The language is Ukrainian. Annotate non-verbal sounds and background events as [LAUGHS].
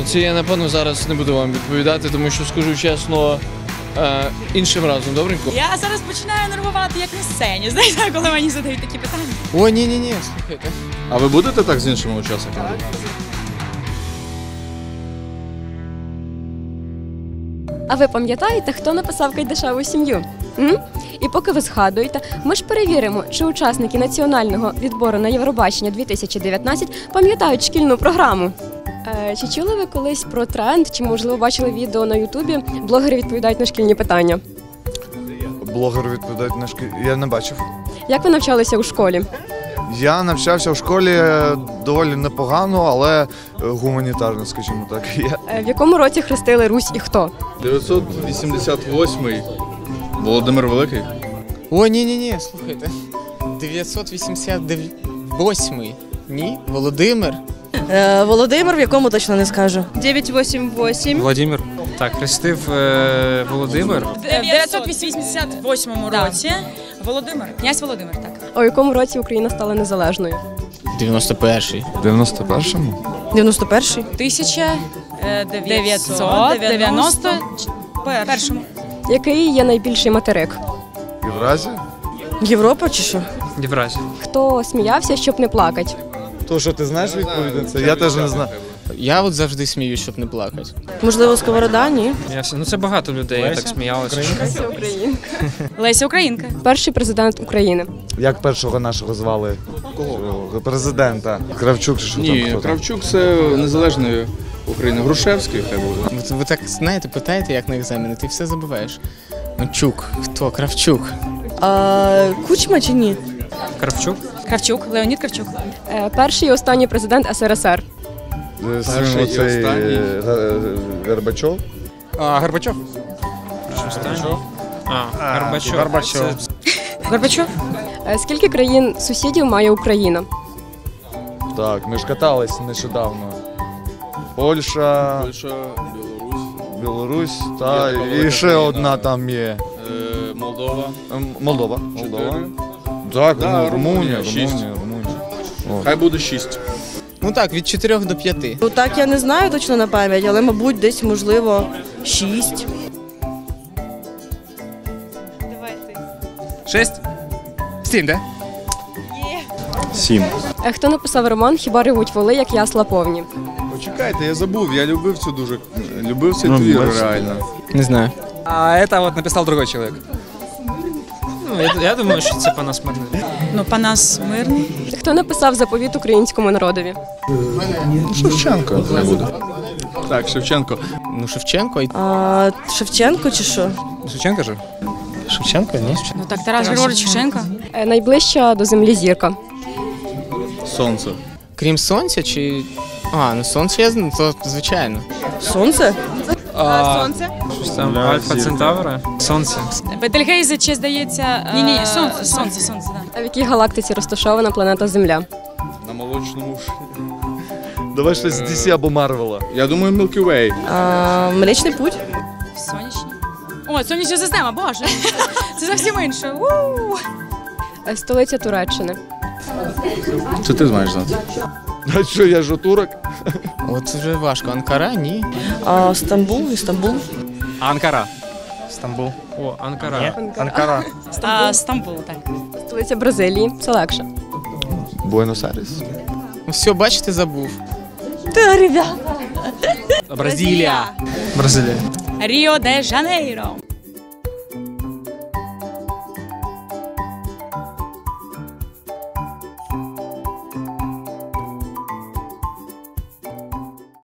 Оце я напевно зараз не буду вам відповідати, тому що скажу чесно, е, іншим разом, добренько. Я зараз починаю нервувати як на сцені. Знаєте, коли мені задають такі питання. О, ні, ні, ні, слухайте. А ви будете так з іншими учасниками? А ви пам'ятаєте, хто написав Кайдашеву сім'ю? М? І поки ви згадуєте, ми ж перевіримо, чи учасники національного відбору на Євробачення 2019 пам'ятають шкільну програму. Е, чи чули ви колись про тренд, чи можливо бачили відео на Ютубі? Блогери відповідають на шкільні питання. Блогер відповідають на шкілі. Я не бачив. Як ви навчалися у школі? Я навчався в школі е, доволі непогано, але е, гуманітарно, скажімо так. В якому році хрестили Русь і хто? 988-й. Володимир Великий. О, ні, ні, ні, слухайте. 988-й. Ні, Володимир. Е, Володимир, в якому точно не скажу. 988. Володимир. Так, хрестив е, Володимир. В 988 році Володимир. Князь Володимир, так. А у якому році Україна стала незалежною? 91-й. в 91-му. 91-й. 1991. Який є найбільший материк? Євразія? Європа чи що? Євразія. Хто сміявся, щоб не плакати? То, що ти знаєш відповідь на це? Я теж не знаю. Я от завжди сміюсь, щоб не плакати. Можливо, Сковорода, ні? Я всі- Ну це багато людей так сміялися. [LAUGHS] Леся Українка. Перший президент України. Як першого нашого звали? Кого? Президента. Кравчук чи що там? Ні, хто там? Кравчук це незалежної України. Грушевський хай буде. Ви, ви так знаєте, питаєте, як на екзамені, ти все забуваєш. Ну, Чук, хто? Кравчук. А, Кучма чи ні? Кравчук. Кравчук, Леонід Кравчук. Е, Перший і останній президент СРСР. Перший і останній. Горбачов? А, Горбачов. Останній. А, Горбачов. Горбачов. Горбачов. [LAUGHS] Е, Скільки країн сусідів має Україна? Так, ми ж катались нещодавно. Польща, Польща, Білорусь, Білорусь та і ще країна. одна там є. е, Молдова. Молдова. Чотири. Молдова. Так, Да, Румунія, Румунія, шість. Румунія, Румунія. Хай буде 6. Ну так, від 4 до 5. Ну так я не знаю точно на пам'ять, але мабуть десь можливо 6. Шесть? Сім, да? Сім. Е, Хто написав роман Хіба ревуть воли, як ясла повні? Почекайте, я забув, я любив цю дуже. Любив цей Ну, твір реально. Не знаю. А это вот написал другой человек. Ну, я, я думаю, що це Панас Мирний. Ну, Панас Мирний. Хто написав заповіт українському народові? Шевченко не буде. Так, Шевченко. Ну, Шевченко. А, Шевченко чи що? Шевченко же? Шевченко, ні? Ну так, Тарас Григорович Шевченко. Е, Найближча до землі зірка. Сонце. Крім сонця чи. А, ну сонце я знаю, то звичайно. Сонце? Сонце. Щось там Альфа Центавра. Сонце. Бетельгейзе, чи здається. Ні, ні, сонце, сонце, сонце, так. А в якій галактиці розташована планета Земля? На молочному. Давай щось з DC або Марвела. Я думаю, Milky Way. А, Млечний путь? Сонячні. О, сонячна система, боже. Це зовсім інше. У! Е, Столиця Туреччини. Це ти маєш знати. А що, я ж турок? От вже важко. Анкара, ні. А, Стамбул, Істамбул. Анкара. Стамбул. О, Анкара. Анкара. А, Стамбул, так. Столиця Бразилії. Це легше. Буенос-Айрес. Все, бачите, забув. Та, ребята. Бразилія. Бразилія. Ріо де Жанейро.